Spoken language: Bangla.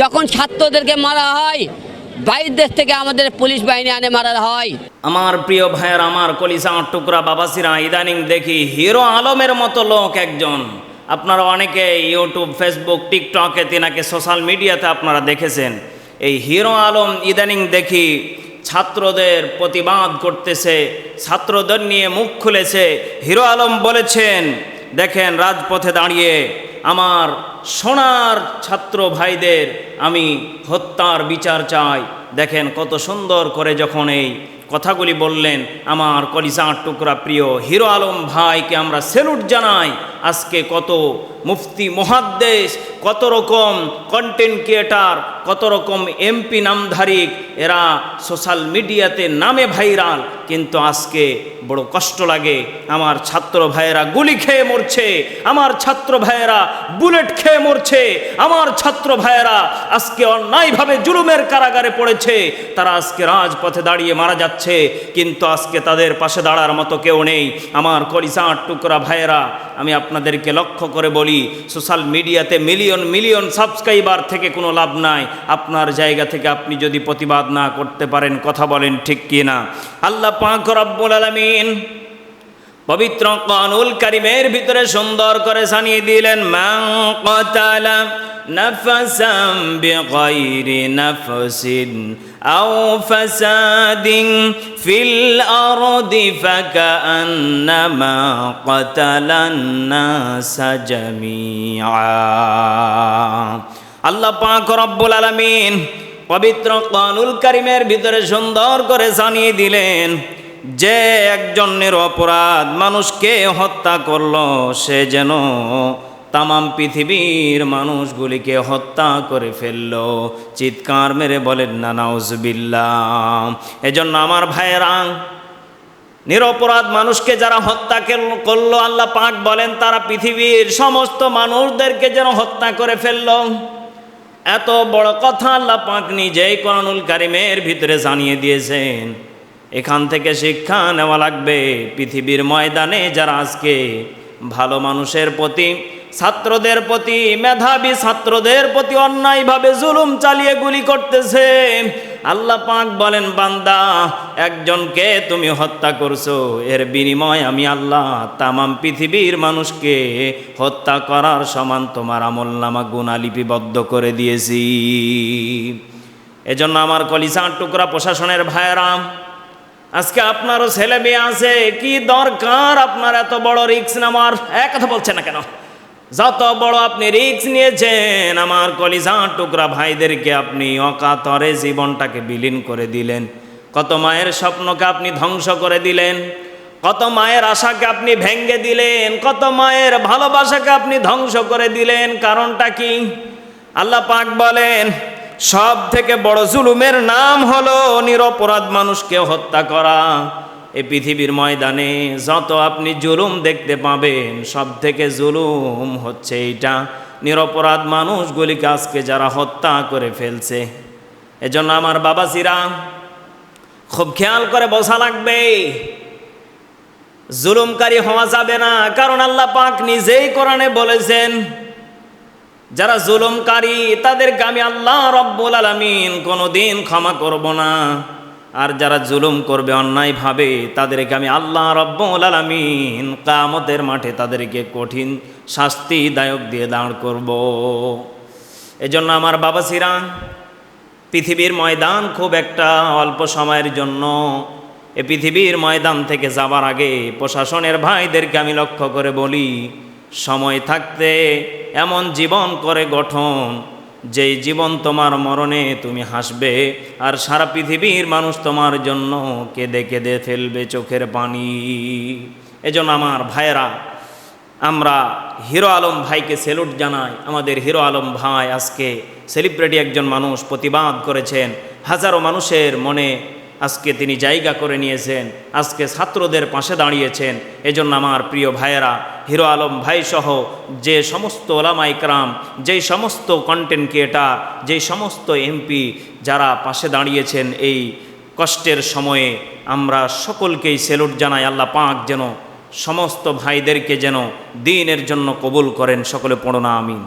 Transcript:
যখন ছাত্রদেরকে মারা হয়, বাইরের দেশ থেকে আমাদের পুলিশ বাহিনী আনে মারা হয়। আমার প্রিয় ভাইয়ের আমার কলিসা টুকরা বাবাসিরা ইদানিং দেখি হিরো আলমের মতো লোক একজন। আপনারা অনেকে ইউটিউব, ফেসবুক, টিকটকে তিনাকে সোশ্যাল মিডিয়াতে আপনারা দেখেছেন। এই হিরো আলম ইদানিং দেখি ছাত্রদের প্রতিবাদ করতেছে, ছাত্রদের নিয়ে মুখ খুলেছে। হিরো আলম বলেছেন, দেখেন রাজপথে দাঁড়িয়ে আমার সোনার ছাত্র ভাইদের আমি হত্যার বিচার চাই। দেখেন কত সুন্দর করে যখন এই কথাগুলি বললেন, আমার কলিজার টুকরা প্রিয় হিরো আলম ভাইকে আমরা সেলুট জানাই। আজকে কত মুফতি মহাদ্দেশ, কত রকম কন্টেন্ট ক্রিয়েটার কত রকম এমপি নামধারী, এরা সোশ্যাল মিডিয়াতে নামে ভাইরাল কিন্তু আজকে বড় কষ্ট লাগে, আমার ছাত্র ভাইয়েরা গুলি খেয়ে মরছে, আমার ছাত্র ভাইয়েরা বুলেট খেয়ে মরছে, আমার ছাত্র ভাইয়েরা আজকে অন্যায়ভাবে জুলুমের কারাগারে পড়েছে, তারা আজকে রাজপথে দাঁড়িয়ে মারা যাচ্ছে, কিন্তু আজকে তাদের পাশে দাঁড়ার মতো কেউ নেই। আমার কলিসার টুকরা ভাইয়েরা, আমি আপনাদেরকে লক্ষ্য করে বলি সোশ্যাল মিডিয়াতে মিলিয়ন মিলিয়ন সাবস্ক্রাইবার থেকে কোনো লাভ নাই। আপনার জায়গা থেকে আপনি যদি প্রতিবাদ না করতে পারেন, কথা বলেন ঠিক কি না আল্লাহ পাক রব্বুল আলামিন পবিত্র কানুল কারিমের ভিতরে সুন্দর করে জানিয়ে দিলেন, মান কতালা নাফসাম বিগাইরি নাফসিন আও ফাসাদিন ফিল আরদি ফাকান্নামা কতালান নাস জামিআ আল্লাহ পাক রব্বুল আলামিন পবিত্র কানুল কারিমের ভিতরে সুন্দর করে জানিয়ে দিলেন, যে একজনের অপরাধ মানুষকে হত্যা করল, সে যেন তামাম পৃথিবীর মানুষগুলিকে হত্যা করে ফেলল। চিৎকার মেরে বলেন, না নাউজবিল্লা এজন্য আমার ভাইয়েরা, নিরপরাধ মানুষকে যারা হত্যা করল, আল্লাহ পাক বলেন, তারা পৃথিবীর সমস্ত মানুষদেরকে যেন হত্যা করে ফেলল। এত বড় কথা আল্লাহ পাক নিজেই কোরআনুল কারিমের ভিতরে জানিয়ে দিয়েছেন। এখান থেকে শিক্ষা নেওয়া লাগবে। পৃথিবীর ময়দানে যারা আজকে ভালো মানুষের প্রতি ছাত্রদের প্রতি, মেধাবী ছাত্রদের প্রতি অন্যায়ভাবে জুলুম চালিয়ে গুলি করতেছে। আল্লাহ পাক বলেন, বান্দা, একজনকে তুমি হত্যা করছ, এর বিনিময় আমি আল্লাহ তামাম পৃথিবীর মানুষকে হত্যা করার সমান তোমার আমল নামা গুণা লিপিবদ্ধ করে দিয়েছি। এজন্য আমার কলিসার টুকরা প্রশাসনের ভাইয়েরাম আজকে আপনারও ছেলে মেয়ে আছে, কি দরকার আপনার এত বড় রিক্স নেওয়ার? এক কথা বলছে না কেন? যত বড় আপনি রিক্স নিয়েছেন, আমার কলিজার টুকরা ভাইদেরকে আপনি অকাতরে জীবনটাকে বিলীন করে দিলেন। কত মায়ের স্বপ্নকে আপনি ধ্বংস করে দিলেন। কত মায়ের আশাকে আপনি ভেঙ্গে দিলেন। কত মায়ের ভালোবাসাকে আপনি ধ্বংস করে দিলেন। কারণটা কি? আল্লাহ পাক বলেন সব থেকে বড় জুলুমের নাম হলো নিরপরাধ মানুষকে হত্যা করা। এই পৃথিবীর ময়দানে যত আপনি জুলুম দেখতে পাবেন সব থেকে জুলুম হচ্ছে এইটা। নিরপরাধ মানুষগুলিকে আজকে যারা হত্যা করে ফেলছে। এজন্য আমার বাবাজিরা, খুব খেয়াল করে বসা লাগবে, জুলুমকারী হওয়া যাবে না। কারণ আল্লাহ পাক নিজেই কোরআনে বলেছেন, যারা জুলুমকারী, তাদেরকে আমি আল্লাহ রব্বুল আলমিন কোনোদিন ক্ষমা করব না। আর যারা জুলুম করবে, অন্যায়ভাবে তাদেরকে আমি আল্লাহ রব্বুল আলমিন কামতের মাঠে তাদেরকে কঠিন শাস্তিদায়ক দিয়ে দাঁড় করব। এজন্য আমার বাবা সিরা, পৃথিবীর ময়দান খুব একটা অল্প সময়ের জন্য এ পৃথিবীর ময়দান থেকে যাবার আগে প্রশাসনের ভাইদেরকে আমি লক্ষ্য করে বলি, সময় থাকতে এমন জীবন করে গঠন যেই জীবন তোমার মরণে তুমি হাসবে, আর সারা পৃথিবীর মানুষ তোমার জন্য কেঁদে কেঁদে ফেলবে চোখের পানি। এজন্য আমার ভাইয়েরা, আমরা হিরো আলম ভাইকে সেলুট জানাই। আমাদের হিরো আলম ভাই আজকে সেলিব্রিটি একজন মানুষ প্রতিবাদ করেছেন। হাজারো মানুষের মনে আজকে তিনি জায়গা করে নিয়েছেন, আজকে ছাত্রদের পাশে দাঁড়িয়েছেন। এজন্য আমার প্রিয় ভাইয়েরা, হিরো আলম ভাই সহ যে সমস্ত ওলামা ইকরাম যেই সমস্ত কন্টেন্ট ক্রিয়েটার যেই সমস্ত এমপি যারা পাশে দাঁড়িয়েছেন এই কষ্টের সময়ে, আমরা সকলকেই সেলুট জানাই, আল্লাহ পাক যেন সমস্ত ভাইদেরকে যেন দিনের জন্য কবুল করেন। সকলে পড়ো না, আমিন।